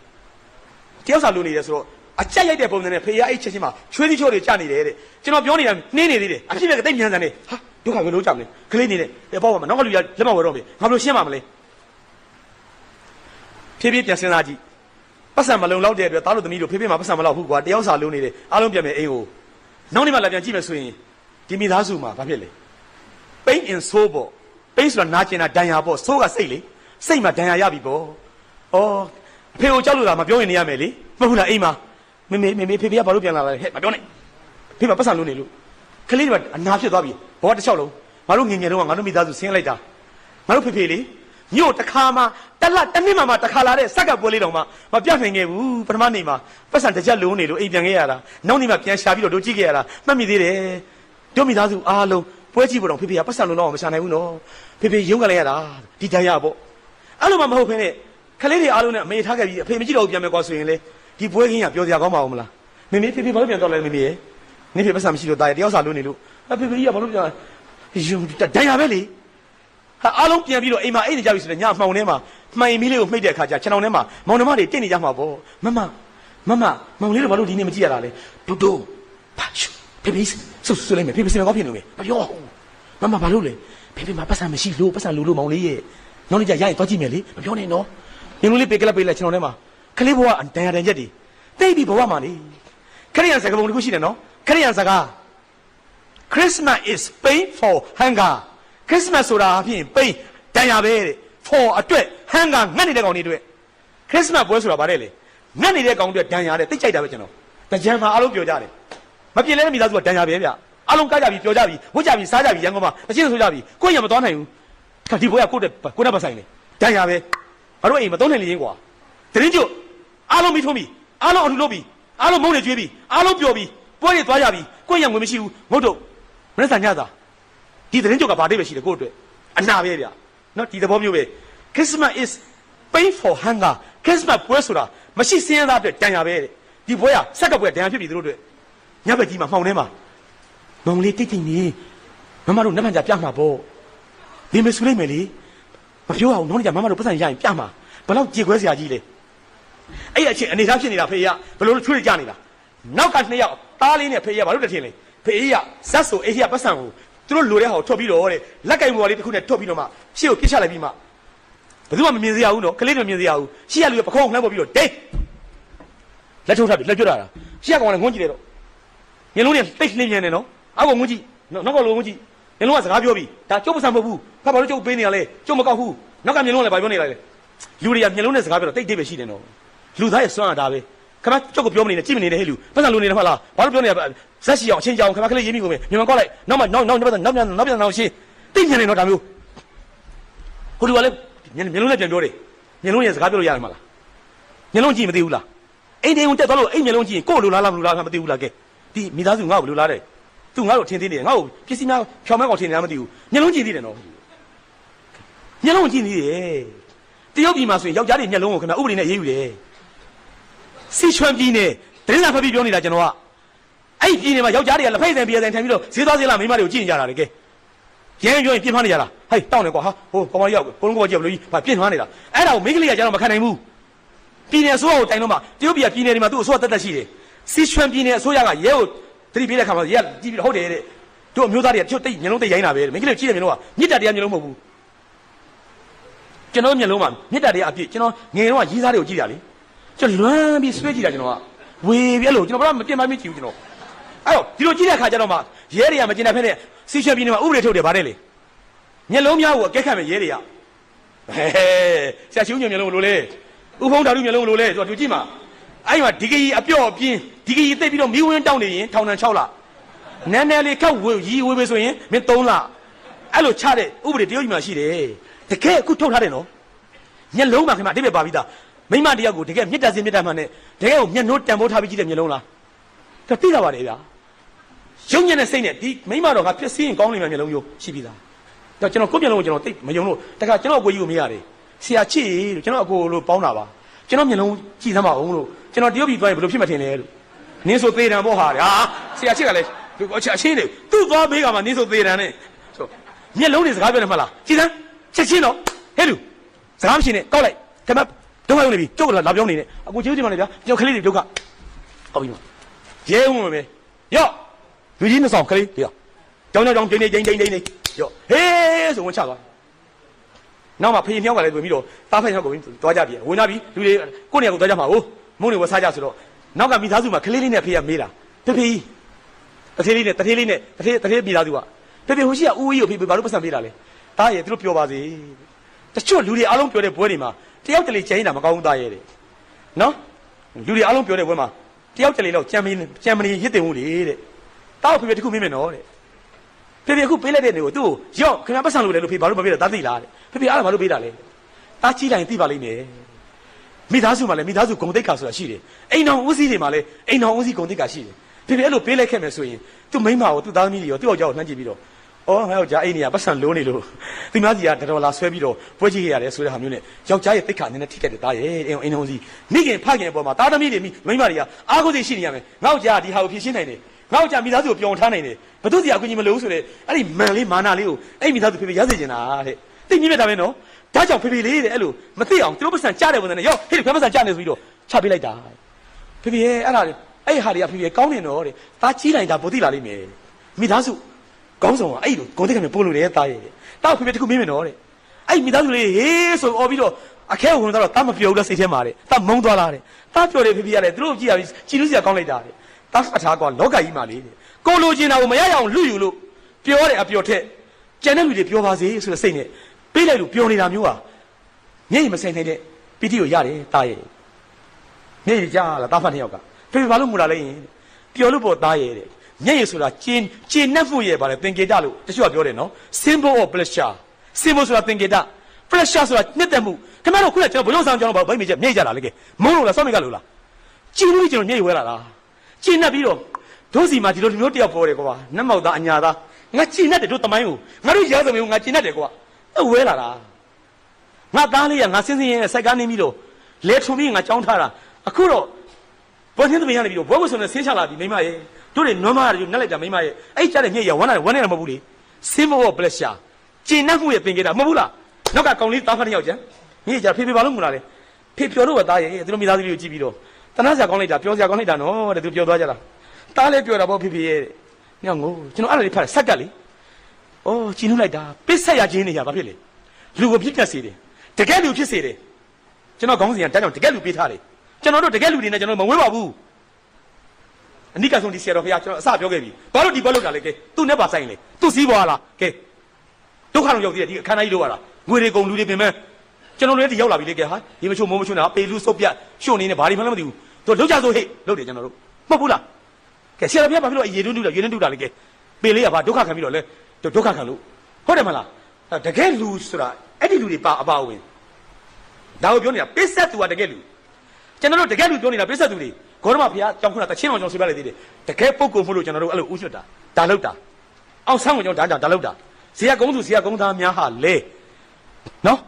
တယောက်စာလိုနေတယ်ဆိုတော့အကြက်ရိုက်တဲ့ပုံစံနဲ့ဖေရအိတ်ချက်ချင်းမှာချွေးသီးချိုးတွေကြနေတယ်တဲ့ကျွန်တော်ပြောနေတာနှင်းနေသေးတယ်အဖြစ်ပဲတိတ်မြန်စံနေဟာဒုက္ခဘယ်လိုကြောက်လဲကလေးနေတယ်ပြပေါ့ပါမနောက်ကလူရလက်မဝယ်တော့ပြီငါဘယ်လိုရှင်းပါမလဲဖြည်းဖြည်းပြန်စဉ်းစားကြည့်ပတ်စံမလုံလောက်တဲ့အတွက်သားတို့သမီးတို့ဖြည်းဖြည်းမှာပတ်စံမလောက်ဘူးကွာတယောက်စာလိုနေတယ်အားလုံးပြန်မယ်အိမ်ကို နောက်နေ့မှလာပြန်ကြည့်မယ်ဆိုရင်ဒီမိသားစုမှာဘာဖြစ်လဲ pain in soul ပေါ့ပိတ်ဆိုတာနာကျင်တာဒဏ်ရာပေါ့ဆိုးကစိတ်လေစိတ်မှာဒဏ်ရာရပြီပေါ့ဩအဖေကိုကြောက်လို့လားမပြောရင်နေရမယ်လေမဟုတ်ဘူးလားအိမ်မှာမေမေမေမေဖေဖေကဘာလို့ပြန်လာလဲဟဲ့မပြောနဲ့ဖေမပတ်စံလို့နေလို့ကလေးတွေကအနာဖြစ်သွားပြီဘောတစ်ချောက်လုံးငါတို့ငငယ်တော့ငါတို့မိသားစုဆင်းလိုက်တာငါတို့ဖေဖေလေ မြို့တစ်ခါမှတစ်လတစ်နှစ်မှမှတစ်ခါလာတဲ့စက်ကပွဲလေးတောင်မှမပြတ်နိုင်ခဲ့ဘူးပထမနေ့မှာပတ်စံတစ်ချက်လုံးနေလို့အိမ်ပြန်ခဲ့ရတာနောက်နေ့မှပြန်ရှာပြီးတော့တို့ကြည့်ခဲ့ရတာမှတ်မိသေးတယ်တို့မိသားစုအားလုံးပွဲကြည့်ဖို့တော့ဖေဖေကပတ်စံလုံးတော့မရှာနိုင်ဘူးနော်ဖေဖေရုံးကလေးရတာဒီတရားပေါ့အဲ့လိုမှမဟုတ်ဖ ೇನೆ ခလေးတွေအားလုံးနဲ့အမေထားခဲ့ပြီးအဖေမကြည့်တော့ဘူးပြန်မယ်ကွာဆိုရင်လေဒီပွဲခင်းကပြောစရာကောင်းပါဦးမလားမေမေဖေဖေဘာလို့ပြန်တော့လဲမေမေရဲ့နေဖေပတ်စံမရှိလို့တာရတယောက်စာလုံးနေလို့အဖေဖေကြီးကဘာလို့ပြန်ယုံတန်ရပဲလေ ဟာအားလုံးပြန်ပြီးတော့အိမ်မှာအိမ်နေကြပြီဆိုတော့ညမှောင်ထဲမှာမှိုင်မီးလေးကိုမှိတ်တဲ့အခါကျခြံအောင်ထဲမှာမောင်နှမတွေတင့်နေကြမှာပေါ့မမမမမောင်လေးတို့ဘာလို့ဒီနေ့မကြည့်ရတာလဲတူတူပါရှုဖေဖေဆုဆုလိုက်မယ်ဖေဖေစင်ကောင်းဖြစ်နေမယ်မပြောမမဘာလို့လဲဖေဖေမှာပတ်စံမရှိလို့ပတ်စံလိုလို့မောင်လေးရဲ့နောက်နေ့ကျရရင်သွားကြည့်မယ်လေမပြောနဲ့နော်ညလုံးလေးပေကလပ်ပေးလိုက်ခြံအောင်ထဲမှာကလေးဘဝအတန်ရတန်ချက်တွေတိတ်ပြီးဘဝမှာလေခရိယန်စကားပုံတစ်ခုရှိတယ်နော်ခရိယန်စကား Christmas is pain for hunger Christmas ဆိုတာအဖြစ်ပိန်တန်ရပဲတဲ့ for အတွက် hunger ငတ်နေတဲ့ကောင်တွေအတွက် Christmas ပွဲဆိုတာဗါတဲ့လေငတ်နေတဲ့ကောင်တွေတန်ရတဲ့တိတ်ကြိုက်တာပဲကျွန်တော်တကြံမှာအားလုံးပြောကြတယ်မပြင်းလဲမိသားစုကတန်ရပဲဗျအားလုံးကားကြပြီပြောကြပြီဝတ်ကြပြီစားကြပြီရန်ကုန်မှာတချင်းဆိုကြပြီကိုယ့်ရမသွားနိုင်ဘူးခါဒီပွဲကကိုယ့်တဲ့ကိုယ့်နဲ့ပတ်ဆိုင်လေတန်ရပဲငါတို့အိမ်မသုံးနိုင်လေရင်ကွာတရင်ကျွတ်အားလုံးပြီးထုံးပြီအားလုံးအထူလုပ်ပြီအားလုံးမုန်းနေကြွေးပြီအားလုံးပျော်ပြီပွဲတွေသွားကြပြီကိုယ့်ရငွေမရှိဘူးငုတ်တော့မနေ့ကညသာ ဒီသတင်းကြုတ်ကဘာတိပဲရှိတယ်ကိုယ့်အတွက်အနာပဲဗျနော်ဒီသဘောမျိုးပဲ Christmas is pay for hunger Christmas ပွဲဆိုတာမရှိစင်းရသားအတွက်တန်ရပဲတဲ့ဒီပွဲကစက်ကပွဲတန်ရဖြစ်ပြီသူတို့အတွက်ညဘက်ကြီးမှာမှောင်ထဲမှာမောင်လေးတိတ်တိတ်နေမမတို့နှက်မှန်ကြပြမှာပေါ့ဒီမဆူလိုက်မယ်လေမပြောအောင်နောက်နေ့ကျမမတို့ပတ်စံရရင်ပြမှာဘယ်တော့ကြေခွဲစရာကြီးလဲအဲ့အချင်းအနေထားဖြစ်နေတာဖေးရဘယ်လိုချွေးကြနေတာနောက်ကနှစ်ယောက်တားလေးနဲ့ဖေးရဘာလို့တထင်လဲဖေးရဇက်ဆိုအေးရပတ်စံကို သူတို့လိုတဲ့ဟာကိုထွက်ပြီးတော့တဲ့လက်ကင်ပေါ်လေးတစ်ခုနဲ့ထွက်ပြီးတော့မှရှေ့ကိုပြစ်ချလိုက်ပြီးမှဘယ်သူမှမမြင်စေရဘူးနော်ကလေးတွေမမြင်စေရဘူးရှေ့ကလူကပခုံးလှမ်းပေါ်ပြီးတော့ဒိတ်လက်ထုတ်ထားပြီလက်ကျွတ်တာရှေ့ကောင်ကလည်းငုံကြည့်တယ်တော့ညလုံးနဲ့တိတ်နှင်းမြန်နေနော်အောက်ကငုံကြည့်နော်နောက်ကလိုငုံကြည့်ညလုံးကစကားပြောပြီဒါကျုပ်ပစံမဟုတ်ဘူးဖတ်ပါလို့ကျုပ်ပေးနေရလဲကျုပ်မကောက်ဘူးနောက်ကညလုံးကလည်းဘာပြောနေလိုက်လဲလူတွေကညလုံးနဲ့စကားပြောတော့တိတ်တိတ်ပဲရှိတယ်နော်လူသားရဲ့စွမ်းရတာပဲ ခမကျုပ်ကပြောမနေနဲ့ကြည့်မနေနဲ့ဟဲ့လူပတ်စံလူနေတယ်မဟုတ်လားဘာလို့ပြောနေရဇက်ရှိအောင်အချင်းကြအောင်ခမကလေးရေးမိကုန်မယ်မြန်မာကောက်လိုက်နောက်မှနောက်နောက်နောက်နောက်ပြန်နောက်ပြန်နောက်ရှင်းတိတ်ညံနေတော့ဒါမျိုးဟိုလူကလည်းညလုံးနဲ့ပြန်ပြောတယ်ညလုံးရဲ့စကားပြောလို့ရတယ်မလားညလုံးကြည့်မသိဘူးလားအိမ်တိမ်ကိုတက်သွားလို့အိမ်ညလုံးကြည့်ရင်ကိုယ်လိုလားလားမလိုလားမသိဘူးလားကဲဒီမိသားစုငါ့ကိုလိုလားတယ်သူငါ့ကိုထင်သေးတယ်ငါ့ကိုပစ္စည်းများဖြောင်းမဲကောင်ထင်နေလားမသိဘူးညလုံးကြည့်သေးတယ်နော်ညလုံးကြည့်နေတယ်တရုတ်ပြည်မှာဆိုရင်ယောက်ျားတွေညလုံးကိုခင်ဗျဥပဒေနဲ့ရေးယူတယ် စီချွမ်ပြည်နယ်ဒင်းလာဖက်ပြီးပြောနေတာကျွန်တော်ကအဲ့ဒီပြည်နယ်မှာယောက်ျားတွေကလက်ဖိတ်ဆိုင်ပြည်ဆိုင်ထိုင်ပြီးတော့ဈေးသွားဈေးလာမိန်းမတွေကိုကြည့်နေကြတာလေကဲရဲပြောရင်ပြင်းဖမ်းနေကြတာဟဲ့တောင်းနေကွာဟာဟိုကောင်မကြီးရောက်ကိုလုံးကောကြည့်ဘလို့ကြီးဘာပြင်းဖမ်းနေတာအဲ့ဒါကိုမိန်းကလေးကကျတော့မခံနိုင်ဘူးပြည်နယ်အစိုးရကိုတိုင်တော့မှတရုတ်ပြည်ကပြည်နယ်တွေမှာသူ့အစိုးရတက်တက်ရှိတယ်စီချွမ်ပြည်နယ်အစိုးရကရဲကိုတတိပေးတဲ့ခါမှာရဲကကြည့်ပြီးဟုတ်တယ်တဲ့တို့အမျိုးသားတွေကတို့တိတ်မျိုးလုံးတိတ်ရိုင်းတာပဲမိန်းကလေးကြည့်တယ်မျိုးလုံးကမြစ်တာတရားမျိုးလုံးမဟုတ်ဘူးကျွန်တော်မျိုးလုံးမှာမြစ်တာတရားအပြည့်ကျွန်တော်ငယ်တော့ရေးစားတွေကိုကြည့်တာလေ ကျွန်တော်လွမ်းပြီးဆွဲကြည့်တာကျွန်တော်ကဝေပြက်လို့ကျွန်တော်ဘာမှမတင်မမကြည့်ဘူးကျွန်တော်အဲ့တော့ဒီလိုကြည့်တဲ့အခါကျတော့မှရဲတွေကမကျင်တဲ့ဖက်နဲ့စီချွမ်ပြည်နယ်မှာဥပဒေထုတ်တယ်ဗါတယ်လေမျက်လုံးများကိုအကက်ခတ်မဲ့ရဲတွေကဟဲဆရာရှုံးညံမျက်လုံးလိုလေဥဖုံးဓာတုမျက်လုံးလိုလေသူကသူကြည့်မှာအဲ့မှာဒီကကြီးအပြော့အပြင်းဒီကကြီးသိပ်ပြီးတော့မီးဝင်းတောင်းနေရင်ထောင်ထန်6လနန်းနယ်လေးခောက်ဝေရီဝေးပဲဆိုရင်မင်း3လအဲ့လိုချတဲ့ဥပဒေတရုတ်ကြီးမှာရှိတယ်တကယ်အခုထုတ်ထားတယ်နော်မျက်လုံးမှာခင်ဗျအတိပဲပါပြီးသား မိမတယောက်ကိုတကယ်မြစ်တာစင်မြစ်တာမှန်နဲ့တကယ်ကိုမျက်နှိုးတန်ဖိုးထားပြီးကြည့်တဲ့မျက်လုံးလားဒါသိတာပါလေဗျာရုံညံ့တဲ့စိတ်နဲ့ဒီမိမတော်ကပြည့်စည်ရင်ကောင်းလိမ့်မယ်မျက်လုံးမျိုးရှိပြီလားတော့ကျွန်တော်ကိုယ့်မျက်လုံးကိုကျွန်တော်သိမယုံလို့တခါကျွန်တော်ကိုကြီးကိုမေးရတယ်ဆရာချစ်လို့ကျွန်တော်အကိုလို့ပေါင်းတာပါကျွန်တော်မျက်လုံးကြည့်သမ်းပါအောင်လို့ကျွန်တော်တရုတ်ပြည်သွားရင်ဘယ်လိုဖြစ်မှထင်လဲလို့နင်းဆိုသေးတယ်ပေါ့ဟာဟာဆရာချစ်ကလည်းအချင်းအချင်းတွေသူ့သွားမေးကမှနင်းဆိုသေးတယ်နဲ့ဆိုမျက်လုံးတွေစကားပြောတယ်မလားကြည်စမ်းချက်ချင်းတော့ဟဲ့လူစကားမရှိနဲ့ကောက်လိုက်ဓမ္မ ဒုက္ခရောက်နေပြီကျုပ်ကလာပြောနေတယ်အကိုကျေးဇူးတင်ပါလေဗျာကျွန်တော်ကလေးတွေဒုက္ခဟုတ်ပြီမရဲဝင်မယ်ရော့လူကြီးနှစ်ဆောင်ကလေးတရားကြောင်းကြောင်းကျင်းနေကျင်းကျင်းကျင်းနေရော့ဟေးဆိုဝင်ချသွားနောက်မှဖေးမြောက်ကလည်းဝင်ပြီးတော့တားဖိုင်မြောက်ကဝင်သွားကြပြီဝင်လာပြီလူတွေကိုယ့်နေရာကိုသွားကြမှာဟုတ်မုန်းတွေဝစားကြဆိုတော့နောက်ကမိသားစုမှာကလေးလေးနဲ့ဖေးကမေးတာတဖေးတထေးလေးနဲ့တထေးလေးနဲ့တထေးတထေးမိသားစုကဖေဖေဟိုရှိကဦးကြီးကိုဖေဖေဘာလို့ပတ်စံပေးတာလဲတားရဲ့သူတို့ပြောပါစေတချို့လူတွေအားလုံးပြောတဲ့ဘွဲတွေမှာ တယောက်တလေကျင်းတာမကောင်းဘူးတားရဲ့တဲ့နော်လူတွေအားလုံးပြောတဲ့ဘွဲမှာတယောက်တလေတော့ကြံမင်းကြံမနေရစ်တင်ဦးလေတဲ့တားကိုဖေဖေတခုမင်းမယ်နော်တဲ့ဖေဖေအခုပေးလိုက်တဲ့နေကိုသူ့ကိုရော့ခင်ဗျာပတ်စံလို့လေလို့ဖေဘာလို့မပေးတာတားသိလားတဲ့ဖေဖေအားလည်းဘာလို့ပေးတာလဲတားကြီးလိုက်သိပါလိမ့်မယ်မိသားစုမှာလည်းမိသားစုဂုံတိတ်ခါဆိုတာရှိတယ်အိမ်တော်ဦးစီးတွေမှာလည်းအိမ်တော်ဦးစီးဂုံတိတ်ခါရှိတယ်ဖေဖေအဲ့လိုပေးလိုက်ခဲ့မယ်ဆိုရင်သူ့မိန်းမကိုသူ့သားသမီးတွေရောသူ့ယောက်ျားကိုနှမ်းကြည့်ပြီးတော့ အော်ငါယောက်ျားအိမ်နေရပတ်စံလုံးနေလို့သူများစီကတတော်လာဆွဲပြီးတော့ပွဲကြည့်ရရတယ်ဆိုတဲ့ဟာမျိုးနဲ့ယောက်ျားရဲ့တိတ်ခါနည်းနည်းထိခဲ့တဲ့သားရဲ့အိမ်အိမ်တော်စီမိခင်ဖခင်အပေါ်မှာသားသမီးတွေမိမိန်းမတွေကအားကိုးစိတ်ရှိနေရမယ်ငါယောက်ျားကဒီဟာကိုဖြည့်ရှင်းနိုင်တယ်ငါယောက်ျားမိသားစုကိုပြောင်းထားနိုင်တယ်ဘသူစီအကူကြီးမလို့ဆိုတဲ့အဲ့ဒီမန်လေးမာနာလေးကိုအဲ့မိသားစုဖေဖေရစေချင်တာတဲ့သိမြင်မြတ်တာပဲနော်ဒါကြောင့်ဖေဖေလေးတဲ့အဲ့လိုမသိအောင်သူတို့ပတ်စံကြားတဲ့ပုံစံနဲ့ရောဟေ့ဖေပတ်စံကြားနေဆိုပြီးတော့ချပေးလိုက်တာဖေဖေရဲ့အဲ့ဒါအဲ့ဟာတွေကဖေဖေကောင်းနေတော့တဲ့သားကြီးလိုက်တာဘုသိလာလိမ့်မယ်မိသားစု ကောင်းဆောင်ကအဲ့လိုဂုံတိတ်ကမြပို့လို့တယ်တားရဲ့တဲ့တောက်ဖေဖေတခုမင်းမနော်တဲ့အဲ့မိသားစုလေးဟေးဆိုអော်ပြီးတော့အခဲဝင်တော့တာမပြောဘူးလားစိတ်ထဲမှာတဲ့တာမုံသွားလားတဲ့တာပြောတယ်ဖေဖေရတယ်သူတို့ကြည့်ရပြီကြည်လို့စရာကောင်းလိုက်တာတဲ့တာအထားကွာလောကကြီးမှာလေတဲ့ကိုလိုချင်တာကိုမရရအောင်လူယူလို့ပြောတယ်အပြောထက်ကျန်တဲ့လူတွေပြောပါစေဆိုတဲ့စိတ်နဲ့ပေးလိုက်လို့ပြောနေတာမျိုးဟာမျက်ရည်မဆိုင်နိုင်တဲ့ပီတိကိုရတယ်တာရဲ့မျက်ရည်ကြားလာတာဖတ်နှစ်ယောက်ကဖေဖေဘာလို့မူလာလဲရင်ပျော်လို့ပေါ်သားရဲ့တဲ့ မျက်ရည်ဆိုတာကျင်းကျင်းနှက်မှုရဲ့ဗါလေသင်္ကေတလို့တချို့ကပြောတယ်နော် symbol of pleasure symbol ဆိုတာသင်္ကေတ pleasure ဆိုတာနှစ်သက်မှုခင်ဗျားတို့ခုနကကျွန်တော်ဘလို့ဆောင်ကျွန်တော်ဗိုက်မြေချက်မြိတ်ကြတာလေကဲမုန်းလို့လားစောမိကလို့လားကျင်းလို့ကျွန်တော်မျက်ရည်ဝဲလာတာကျင်းနှက်ပြီးတော့တို့စီမှာဒီလိုမျိုးတယောက်ပေါ်တယ်ကွာနှက်မောက်သားအညာသားငါကျင်းနှက်တယ်တို့တမိုင်းကိုငါတို့ရဲစုံမျိုးငါကျင်းနှက်တယ်ကွာအဲ့ဝဲလာတာငါသားလေးကငါစင်းစင်းရဲစိုက်ကားနေပြီးတော့လဲထုံပြီးငါကြောင်းထားတာအခုတော့ဘောချင်းသမီးရနေပြီးတော့ဘွဲဝဆုံနဲ့ဆင်းချလာပြီမိမရဲ့ တို့တွေနွမ်းမရတွေနက်လိုက်တာမိမရဲ့အဲ့ကြတဲ့ညက်ရဝမ်းနာဝမ်းနေတာမဟုတ်ဘူးလေစင်းမောပလက်ရှာကျင်နှက်မှုရဲ့ပင်ကြတာမဟုတ်ဘူးလားနောက်ကကောင်လေးတားဖတ်တစ်ယောက်ကျန်ညက်ကြဖေဖေဘာလို့မလာလဲဖေပြောတော့တားရဲ့သူတို့မိသားစုလေးကိုကြည့်ပြီးတော့တနာစရာကောင်းလိုက်တာပြောစရာကောင်းလိုက်တာနော်တဲ့သူပြောသွားကြတာတားလည်းပြောတာပေါ့ဖေဖေရဲ့ညောင်ကိုကျွန်တော်အဲ့ဒါလေးဖတ်ဆက်ကလေအော်ကျင်းနှုတ်လိုက်တာပစ်ဆက်ရခြင်းနေရဘာဖြစ်လဲလူကိုပြစ်ပြတ်စေတယ်တကယ်လူဖြစ်စေတယ်ကျွန်တော်ခေါင်းစဉ်ကတန်းတော့တကယ်လူပေးထားတယ်ကျွန်တော်တို့တကယ်လူတွေနဲ့ကျွန်တော်မဝေးပါဘူး အနိကဆုံးဒီဆရာတော်ဘုရားကျွန်တော်အစပြောခဲ့ပြီဘာလို့ဒီဘက်လောက်တာလဲကဲသူ့နဲ့ပါဆိုင်လေသူ့စည်းပွားလားကဲဒုက္ခလုံးရောက်သေးတယ်ဒီအခန်းတိုင်းလို့ရတာငွေတွေကုန်လူတွေပင်မဲ့ကျွန်တော်လည်းဒီရောက်လာပြီလေကဲဟာဒီမချို့မိုးမချို့နာပေလူစုပ်ပြတ်ရှုံနေနေဘာတွေမှလည်းမသိဘူးသူလောက်ကြဆိုဟေ့လောက်တယ်ကျွန်တော်တို့မဟုတ်ဘူးလားကဲဆရာတော်ဘုရားဘာဖြစ်လို့ရေတွန်းတူတာရေတွန်းတူတာလဲကဲပေလေးကဘာဒုက္ခခံပြီးတော့လဲဒုက္ခခံလို့ဟုတ်တယ်မလားတကယ်လူဆိုတာအဲ့ဒီလူတွေပါအပါဝင်ဒါကိုပြောနေတာပစ္စတ်သူကတကယ်လူကျွန်တော်တို့တကယ်လူပြောနေတာပြစ္ဆတ်သူတွေ ဂေါရမဘုရားကြောင်းခုနတချင်းအောင်ကျွန်တော်ဆွေးပြလိုက်သေးတယ်တကယ်ပုဂ္ဂိုလ်မှုလို့ကျွန်တော်တို့အဲ့လိုဥညွတ်တာဒါလောက်တာအောင်ဆန်းကိုကျွန်တော်ဒါကြောင့်ဒါလောက်တာဇေယကုန်းသူဇေယကုန်းသားများဟာလေနော်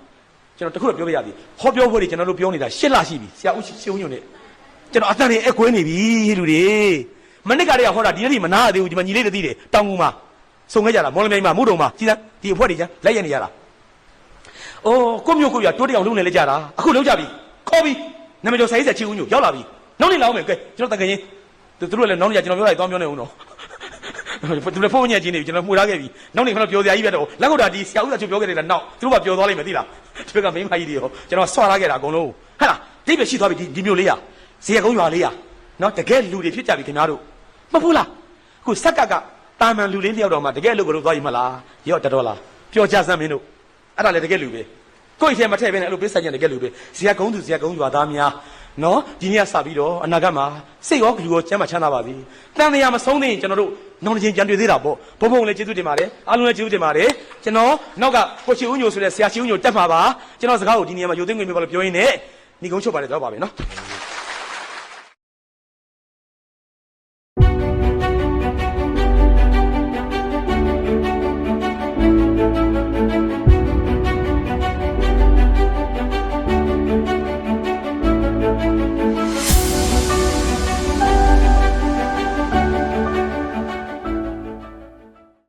ကျွန်တော်တခုတော့ပြောပြရစီဟောပြောဖို့တွေကျွန်တော်တို့ပြောနေတာရှစ်လရှိပြီဆရာဦးရှင်းဦးညွန့်နဲ့ကျွန်တော်အတန်တွေအကွင်းနေပြီလူတွေမနစ်ကတည်းကဟောတာဒီနေ့မနာရသေးဘူးဒီမှာညီလေးတွေသိတယ်တောင်ကူမှာစုံခဲ့ကြတာမော်လမြိုင်မှာမုဒုံမှာကြည်စမ်းဒီအဖွဲတွေကျန်လိုက်ရနေရတာအော်ကိုမျိုးကိုရတိုးတအောင်လုံးနေလေကြတာအခုလုံးကြပြီခေါ်ပြီနာမည်ကျော်ဆိုင်ဆက်ချီဦးညိုရောက်လာပြီ နောက်နေ့လာအောင်မယ်ကဲကျွန်တော်တကယ်ချင်းသူတို့လည်းနောက်နေ့ကျကျွန်တော်ပြောလိုက်သွားပြောနေဦးတော့သူလည်းဖုန်းညက်ချင်းနေပြီကျွန်တော်မှုထားခဲ့ပြီနောက်နေ့ခဏပြောစရာကြီးပဲတော့လက်ကုတ်တာဒီဆရာဦးစာချုပ်ပြောခဲ့တယ်လားနောက်သူတို့ကပြောသွားလိမ့်မယ်သိလားဒီဘက်ကမိန်းမကြီးတွေရောကျွန်တော်ဆွာထားခဲ့တာအကုန်လုံးဟဲ့လားဒီပဲရှိသွားပြီဒီဒီမျိုးလေးရဇေယကုန်းရွာလေးရနော်တကယ်လူတွေဖြစ်ကြပြီခင်ဗျားတို့မဟုတ်ဘူးလားခုစက်ကကတာမန်လူလေးတယောက်တော့မှတကယ်လူကိုလို့သွားယူမလားရော့တတော်လားပြောကြစမ်းမင်းတို့အဲ့ဒါလည်းတကယ်လူပဲကိုယ့်အထဲမှာထည့်ပေးနေအဲ့လိုပြစ်ဆိုင်ကြတယ်ကဲလူတွေဇေယကုန်းသူဇေယကုန်းရွာသားများ နော်ဒီနေ့ကစပြီးတော့အနာဂတ်မှာစိတ်ရောလူရောကျမ်းမှာချမ်းသာပါစေတန်တရားမဆုံးသေးရင်ကျွန်တော်တို့နောက်တစ်ချိန်ကြံတွေ့သေးတာပေါ့ဘုံဘုံလည်းကျေးဇူးတင်ပါတယ်အားလုံးလည်းကျေးဇူးတင်ပါတယ်ကျွန်တော်နောက်ကကိုချီဦးညိုဆိုတဲ့ဆရာချီဦးညိုတက်မှာပါကျွန်တော်စကားကိုဒီနေရာမှာယူသိငွေမျိုးပါလို့ပြောရင်းနဲ့ညီကုန်းချုပ်ပါတယ်တော့ပါပဲနော်